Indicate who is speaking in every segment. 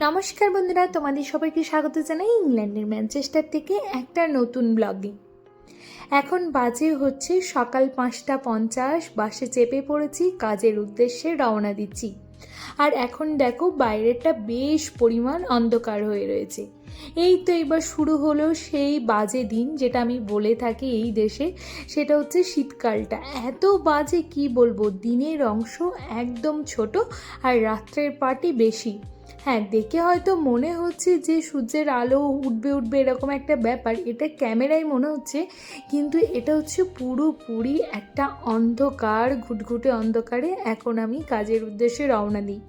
Speaker 1: নমস্কার বন্ধুরা, তোমাদের সবাইকে স্বাগত জানাই ইংল্যান্ডের ম্যানচেস্টার থেকে একটা নতুন ব্লগে। এখন বাজে হচ্ছে সকাল পাঁচটা পঞ্চাশ, বাসে চেপে পড়েছি, কাজের উদ্দেশ্যে রওনা দিচ্ছি। আর এখন দেখো বাইরেটা বেশ পরিমাণ অন্ধকার হয়ে রয়েছে। এই তো এবার শুরু হলো সেই বাজে দিন যেটা আমি বলে থাকি এই দেশে, সেটা হচ্ছে শীতকালটা। এত বাজে কি বলব? দিনের অংশ একদম ছোট আর রাত্রের পার্টি বেশি। হ্যাঁ দেখে হয়তো মনে হচ্ছে যে সূর্যের আলো উঠবে উঠবে এরকম একটা ব্যাপার, এটা ক্যামেরায় মনে হচ্ছে, কিন্তু এটা হচ্ছে পুরোপুরি একটা অন্ধকার, ঘুটঘুটে অন্ধকারে এখন আমি কাজের উদ্দেশ্যে রওনা দিই।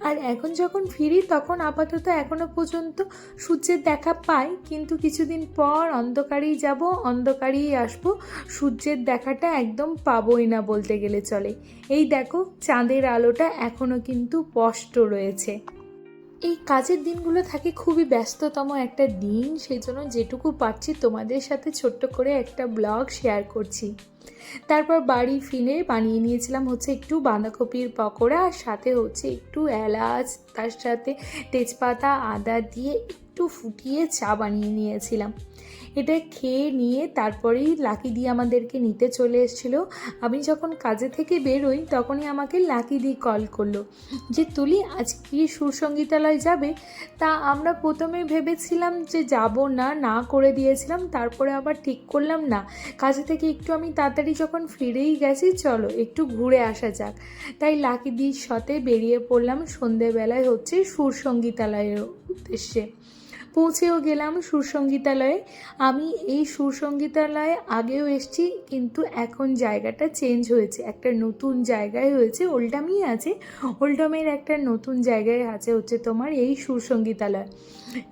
Speaker 1: আর এখন যখন ফিরি, তখন আপাতত এখনও পর্যন্ত সূর্যের দেখা পাই। কিন্তু কিছুদিন পর অন্ধকারেই যাব, অন্ধকারেই আসব। সূর্যের দেখাটা একদম পাবোই না বলতে গেলে চলে। এই দেখো, চাঁদের আলোটা এখনও কিন্তু স্পষ্ট রয়েছে। এই কাজের দিনগুলো থাকে খুবই ব্যস্ততম একটা দিন। সেই জন্য যেটুকু পারছি তোমাদের সাথে ছোট্ট করে একটা ব্লগ শেয়ার করছি। তারপর বাড়ি ফিরে বানিয়ে নিয়েছিলাম হচ্ছে একটু বাঁধাকপির পকোড়া আর সাথে হচ্ছে একটু এলাচ, তার সাথে তেজপাতা, আদা দিয়ে একটু ফুটিয়ে চা বানিয়ে নিয়েছিলাম। এটা খেয়ে নিয়ে তারপরেই লাকি দি আমাদেরকে নিতে চলে এসেছিল। আমি যখন কাজে থেকে বেরোই তখনই আমাকে লাকি দি কল করল যে, তুলি আজ কি সুরসঙ্গীতালয় যাবে? তা আমরা প্রথমে ভেবেছিলাম যে, যাব না না করে দিয়েছিলাম। তারপরে আবার ঠিক করলাম না। কাজে থেকে একটু আমি তাড়াতাড়ি যখন ফিরেই গেছি, চলো, একটু ঘুরে আসা যাক। তাই লাকি দির সাথে বেরিয়ে পড়লাম। সন্ধেবেলায় হচ্ছে সুরসঙ্গীতালয়ের উদ্দেশ্যে। পৌঁছেও গেলাম সুরসঙ্গীতালয়ে আমি এই সুরসঙ্গীতালয়ে আগেও এসেছি, কিন্তু এখন জায়গাটা চেঞ্জ হয়েছে। একটা নতুন জায়গায় হয়েছে ওল্ডামই আছে। ওল্ডামের একটা নতুন জায়গায় আছে হচ্ছে তোমার এই সুরসঙ্গীতালয়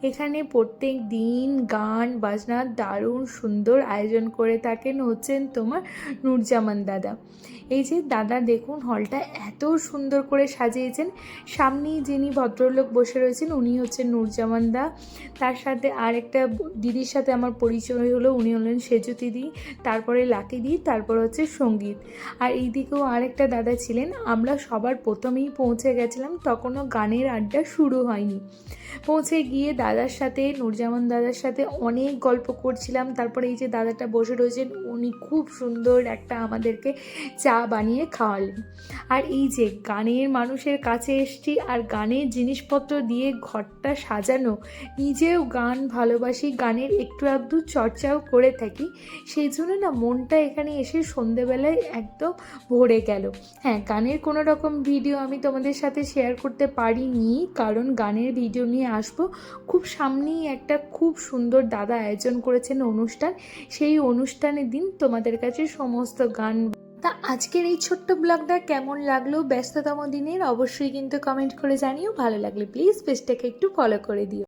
Speaker 1: এখানে প্রত্যেক দিন গান, বাজনা দারুণ সুন্দর আয়োজন করে থাকেন হচ্ছেন তোমার নুরজামান দাদা। এই যে দাদা দেখুন, হলটা এত সুন্দর করে সাজিয়েছেন। সামনেই যিনি ভদ্রলোক বসে রয়েছেন, উনি হচ্ছেন নুরজামান দা। তার সাথে আরেকটা দিদির সাথে আমার পরিচয় হলো, উনি হলেন সেজু দিদি, তারপরে লাকি দি, তারপর হচ্ছে সংগীত। আর এই দিকেও আরেকটা দাদা ছিলেন, আমরা সবার প্রথমেই পৌঁছে গেছিলাম, তখনও গানের আড্ডা শুরু হয়নি। পৌঁছে গিয়ে দাদার সাথে, নুরজামান দাদার সাথে অনেক গল্প করছিলাম, তারপরে এই যে দাদাটা বসে রয়েছেন, উনি খুব সুন্দর একটা আমাদেরকে চা বানিয়ে খাওয়ালেন। আর এই যে গানের মানুষের কাছে এসছি, আর গানের জিনিসপত্র দিয়ে ঘরটা সাজানো নিজেও গান ভালোবাসি, গানের একটু আধটু চর্চাও করে থাকি। সেই জন্য না মনটা এখানে এসে সন্ধেবেলায় একদম ভরে গেল। হ্যাঁ গানের কোনো রকম ভিডিও আমি তোমাদের সাথে শেয়ার করতে পারিনি, কারণ গানের ভিডিও নিয়ে আসব। খুব সামনেই একটা খুব সুন্দর দাদা আয়োজন করেছেন অনুষ্ঠান। সেই অনুষ্ঠানের দিন তোমাদের কাছে সমস্ত গান তা আজকের এই ছোট্ট ব্লগটা কেমন লাগল, ব্যস্ততম দিনের, অবশ্যই কিন্তু কমেন্ট করে জানিও। ভালো লাগলে প্লিজ পেজটাকে একটু ফলো করে দিও।